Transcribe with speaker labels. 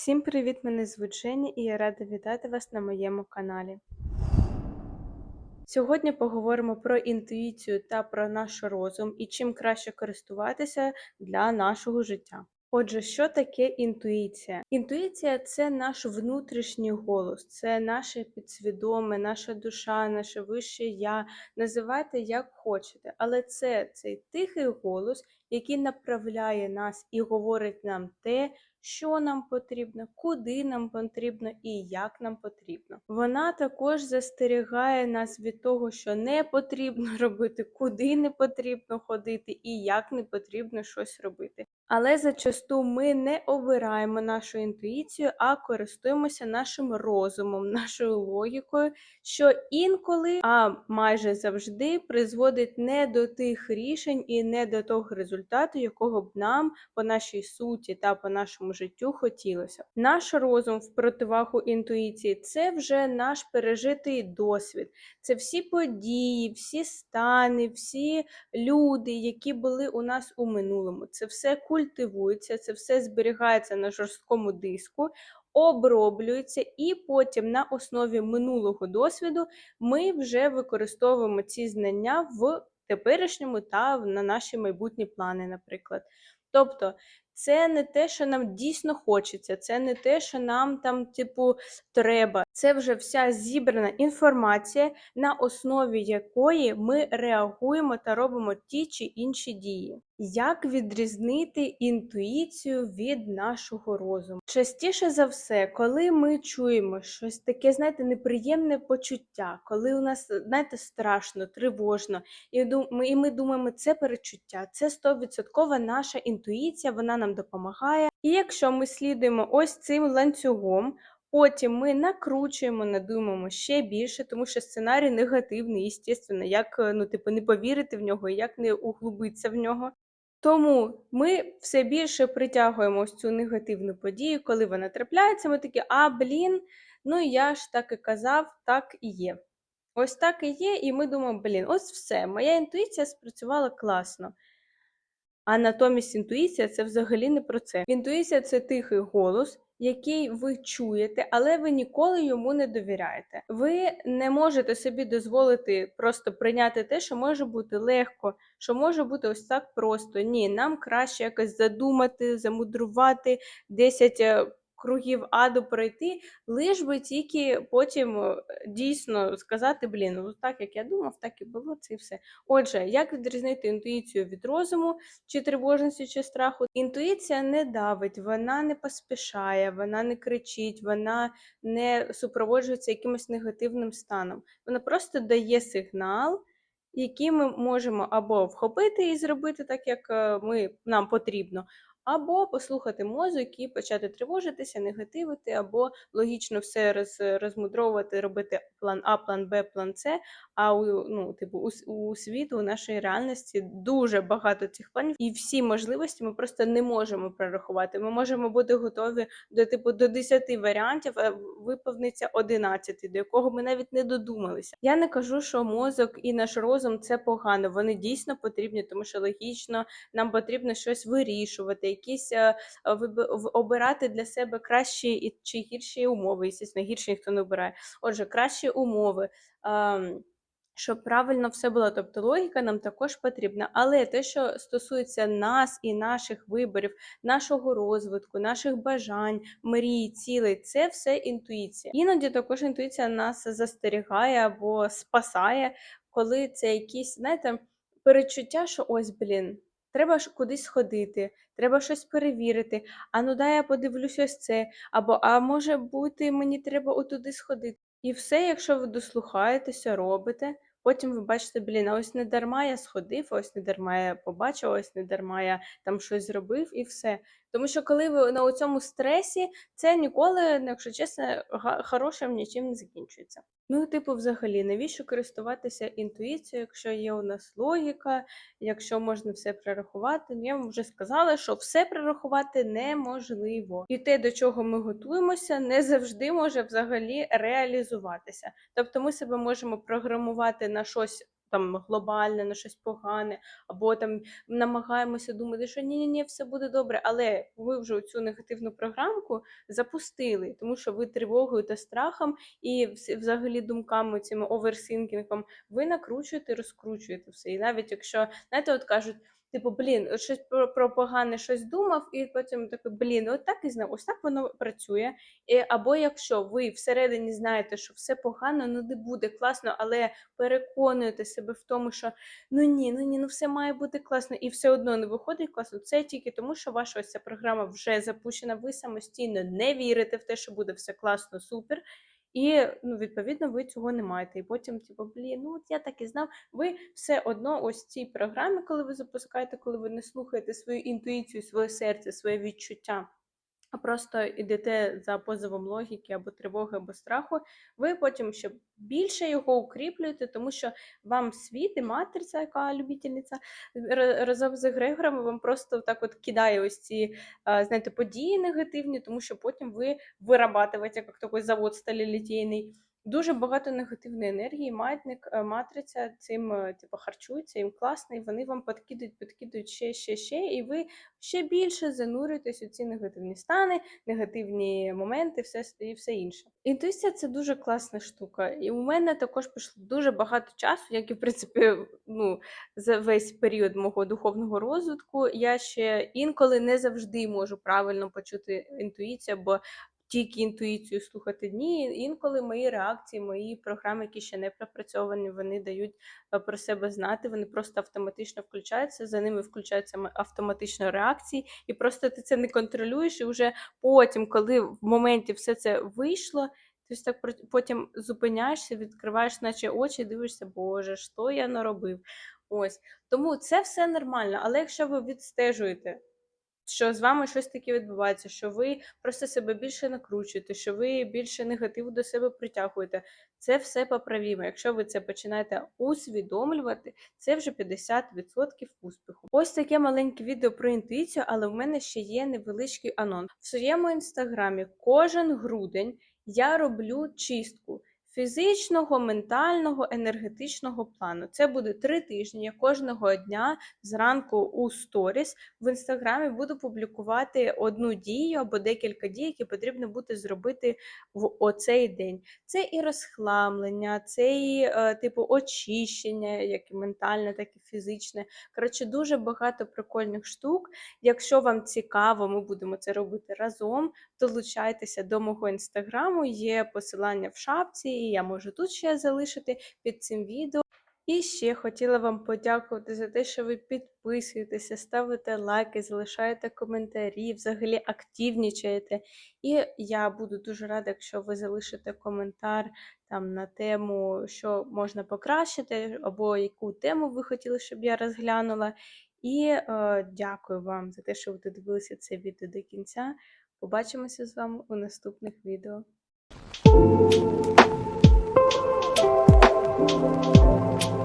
Speaker 1: Всім привіт! Мене звуть Женя і я рада вітати вас на моєму каналі. Сьогодні поговоримо про інтуїцію та про наш розум і чим краще користуватися для нашого життя. Отже, що таке інтуїція? Інтуїція це наш внутрішній голос, це наше підсвідоме, наша душа, наше вище я. Називайте як хочете, але це цей тихий голос, який направляє нас і говорить нам те, що нам потрібно, куди нам потрібно і як нам потрібно. Вона також застерігає нас від того, що не потрібно робити, куди не потрібно ходити і як не потрібно щось робити. Але зачасту ми не обираємо нашу інтуїцію, а користуємося нашим розумом, нашою логікою, що інколи, а майже завжди, призводить не до тих рішень і не до того результату, якого б нам по нашій суті та по нашому життю хотілося. Наш розум в противагу інтуїції це вже наш пережитий досвід, це всі події, всі стани, всі люди, які були у нас у минулому. Це все культивується, це все зберігається на жорсткому диску. Оброблюється, і потім на основі минулого досвіду ми вже використовуємо ці знання в теперішньому та на наші майбутні плани, наприклад. Тобто це не те, що нам дійсно хочеться, це не те, що нам там, типу, треба. Це вже вся зібрана інформація, на основі якої ми реагуємо та робимо ті чи інші дії. Як відрізнити інтуїцію від нашого розуму? Частіше за все, коли ми чуємо щось таке, знаєте, неприємне почуття, коли у нас, знаєте, страшно, тривожно, і ми, думаємо, це перечуття, це 100% наша інтуїція, вона нам допомагає. І якщо ми слідуємо ось цим ланцюгом, Потім ми накручуємо, надумаємо ще більше, тому що сценарій негативний, звісно, як ну, типу, не повірити в нього, як не углубитися в нього. Тому ми все більше притягуємо цю негативну подію, коли вона трапляється, ми такі, а блін, ну я ж так і казав, так і є. Ось так і є, і ми думаємо, блін, ось все, моя інтуїція спрацювала класно. А натомість інтуїція це взагалі не про це. Інтуїція це тихий голос, який ви чуєте, але ви ніколи йому не довіряєте. Ви не можете собі дозволити просто прийняти те, що може бути легко, що може бути ось так просто. Ні, нам краще якось задумати, замудрувати 10 кругів аду пройти, лиш би тільки потім е, дійсно сказати, блін, ну так як я думав, так і було це і все. Отже, як відрізнити інтуїцію від розуму, чи тривожності, чи страху? Інтуїція не давить, вона не поспішає, вона не кричить, вона не супроводжується якимось негативним станом. Вона просто дає сигнал. Які ми можемо або вхопити і зробити так, як е, ми, нам потрібно, або послухати мозок і почати тривожитися, негативити, або логічно все роз, розмудровувати, робити план А, план Б, план С. А у ну, типу, у, у світу, у нашій реальності дуже багато цих планів, і всі можливості ми просто не можемо прорахувати. Ми можемо бути готові до типу до 10 варіантів, а виповниться 11, до якого ми навіть не додумалися. Я не кажу, що мозок і наш розум це погано. Вони дійсно потрібні, тому що логічно нам потрібно щось вирішувати якісь е, обирати для себе кращі чи гірші умови. І Звісно, гірші ніхто не обирає. Отже, кращі умови. Щоб правильно все було, тобто логіка нам також потрібна. Але те, що стосується нас і наших виборів, нашого розвитку, наших бажань, мрій, цілей, це все інтуїція. Іноді також інтуїція нас застерігає або спасає, коли це якісь, знаєте, перечуття, що ось, блін, Треба ж кудись ходити, треба щось перевірити. А ну дай я подивлюсь ось це. Або а може бути, мені треба отуди сходити. І все, якщо ви дослухаєтеся, робите, потім ви бачите, блін, а ось не дарма я сходив, ось не дарма я побачив, ось не дарма я там щось зробив і все. Тому що коли ви на цьому стресі, це ніколи, якщо чесно, хорошим нічим не закінчується. Ну, типу, взагалі, навіщо користуватися інтуїцією, якщо є у нас логіка, якщо можна все прорахувати? Ну, я вам вже сказала, що все прорахувати неможливо. І те, до чого ми готуємося, не завжди може взагалі реалізуватися. Тобто ми себе можемо програмувати на щось там глобальне, на щось погане, або там намагаємося думати, що ні, ні, ні, все буде добре. Але ви вже цю негативну програмку запустили, тому що ви тривогою та страхом і взагалі думками, цими оверсінкінгом, ви накручуєте, розкручуєте все. І навіть якщо, знаєте, от кажуть. Типу, блін, щось про, про погане щось думав, і потім такий, блін, от так і знав, ось так воно працює. І, або якщо ви всередині знаєте, що все погано, ну не буде класно, але переконуєте себе в тому, що ну ні, ну ні, ну все має бути класно, і все одно не виходить класно. Це тільки тому, що ваша ось ця програма вже запущена. Ви самостійно не вірите в те, що буде все класно, супер. І ну, відповідно ви цього не маєте. І потім, типу, блін, ну от я так і знав. Ви все одно, ось цій програмі, коли ви запускаєте, коли ви не слухаєте свою інтуїцію, своє серце, своє відчуття, а просто йдете за позовом логіки або тривоги, або страху, ви потім ще більше його укріплюєте, тому що вам світ і матриця, яка любительниця, разом з егрегорами вам просто так от кидає ось ці знаєте, події негативні, тому що потім ви вирабатуєте як такий завод сталілітейний. Дуже багато негативної енергії, маятник, е, матриця цим е, типу, харчується, їм класно, і вони вам підкидують, підкидують ще, ще, ще, і ви ще більше занурюєтесь у ці негативні стани, негативні моменти, все і все інше. Інтуїція це дуже класна штука. І у мене також пішло дуже багато часу, як і в принципі, ну, за весь період мого духовного розвитку. Я ще інколи не завжди можу правильно почути інтуїцію, бо тільки інтуїцію слухати. Ні, інколи мої реакції, мої програми, які ще не пропрацьовані, вони дають е, про себе знати, вони просто автоматично включаються, за ними включаються автоматично реакції, і просто ти це не контролюєш, і вже потім, коли в моменті все це вийшло. Ти так потім зупиняєшся, відкриваєш, наче очі, дивишся, Боже, що я наробив? Ось тому це все нормально. Але якщо ви відстежуєте що з вами щось таке відбувається, що ви просто себе більше накручуєте, що ви більше негативу до себе притягуєте. Це все поправімо. Якщо ви це починаєте усвідомлювати, це вже 50% успіху. Ось таке маленьке відео про інтуїцію, але в мене ще є невеличкий анонс. В своєму інстаграмі кожен грудень я роблю чистку. Фізичного, ментального, енергетичного плану. Це буде три тижні. Я кожного дня зранку у сторіс в інстаграмі буду публікувати одну дію або декілька дій, які потрібно буде зробити в оцей день. Це і розхламлення, це і е, типу очищення, як і ментальне, так і фізичне. Коротше, дуже багато прикольних штук. Якщо вам цікаво, ми будемо це робити разом. Долучайтеся до мого інстаграму, є посилання в шапці, і я можу тут ще залишити під цим відео. І ще хотіла вам подякувати за те, що ви підписуєтеся, ставите лайки, залишаєте коментарі, взагалі активнічаєте. І я буду дуже рада, якщо ви залишите коментар там на тему, що можна покращити, або яку тему ви хотіли, щоб я розглянула. І е, дякую вам за те, що ви додивилися це відео до кінця. Побачимося з вами у наступних відео. Thank you.